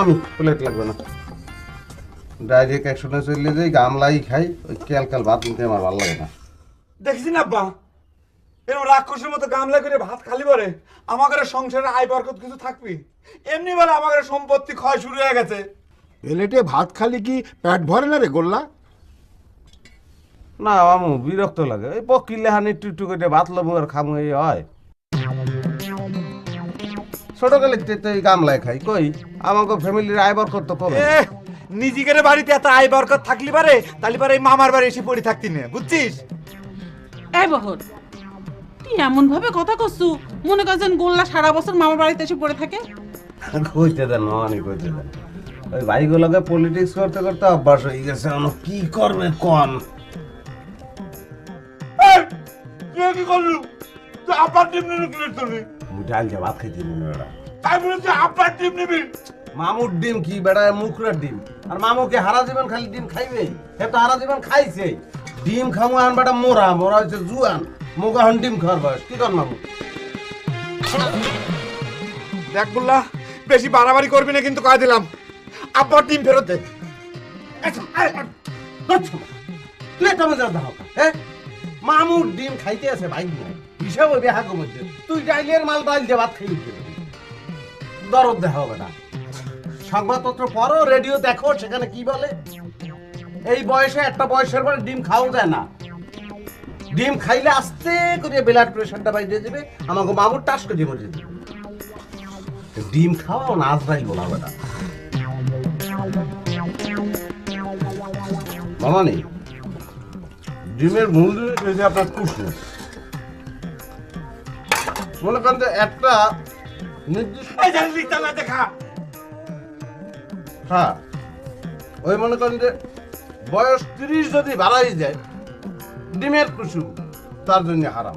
আমি প্লেট লাগবে না। ডাইরেক্ট একশোটা চললে যাই গামলাই খাই ওই ক্যাল ক্যাল ভাত নিতে আমার ভালো লাগে না। দেখছি না আব্বা এরকম রাক্ষসের মতো গামলা করে ভাত খালি পরে আমাদের সংসারে আয় বরকত কিছু থাকবি? এমনি বলে আমাদের সম্পত্তি ক্ষয় শুরু হয়ে গেছে। প্লেটে ভাত খালি কি পেট ভরে না রে গোল্লা? না আমু বিরক্ত লাগে। এই পকিলে হানি একটু একটু করে ভাত লবো আর খামু এই হয়। ছোট গেলে তো গামলায় খাই। কই? আমাকে ফ্যামিলির আয়বর করতে কম। এ নিজেদের বাড়িতে এত আয় বরকত থাকলি পারে তাহলে পারে মামার বাড়ি এসে পড়ে থাকতি না বুঝছিস? এই বহর তুই এমন ভাবে কথা করছু মনে করছেন গোল্লা সারা বছর মামার বাড়িতে এসে পড়ে থাকে? কইতে দেন মামানি কইতে দেন। ওই ভাইগুলোকে পলিটিক্স করতে করতে অভ্যাস হয়ে গেছে কি করবে কন? এই, কি করলু? তুই আব্বার টিম ডাল যে ভাত খাইতে বেড়া তাই নিবি। মামুর ডিম কি বেড়া মুখরের ডিম? আর মামুকে হারা জীবন খালি ডিম খাইবে? হে তো হারা জীবন খাইছে। ডিম খামু আন বেটা মোরা মোরা হচ্ছে জুয়ান। মুখ এখন ডিম খাওয়ার বয়স। কি কর মামু? দেখ বললা বেশি বাড়াবাড়ি করবি না কিন্তু কয়ে দিলাম। আব্বার টিম ফেরত দে। তুই একটা মজা দাও হ্যাঁ? মামুর ডিম খাইতে আছে ভাই হিসাব হবে হাগো তুই ডাইলের মাল ডাইল দিয়ে ভাত খাই দরদ দেখা হবে না। সংবাদপত্র পড়ো, রেডিও দেখো, সেখানে কি বলে? এই বয়সে একটা বয়সের পরে ডিম খাওয়া যায় না। ডিম খাইলে আস্তে করে ব্লাড প্রেশারটা বাইরে যাবে, আমাকে মামুর টাস করে মরে যাবে ডিম খাওয়াও না আজরাইল বলা না। মামা নেই ডিমের মূল আপনার কুসুম। মনে করেন যে একটা নির্দিষ্ট দেখা। হ্যাঁ। ওই মনে করেন যে বয়স তিরিশ যদি বাড়াই যায় ডিমের কুসু তার জন্য হারাম।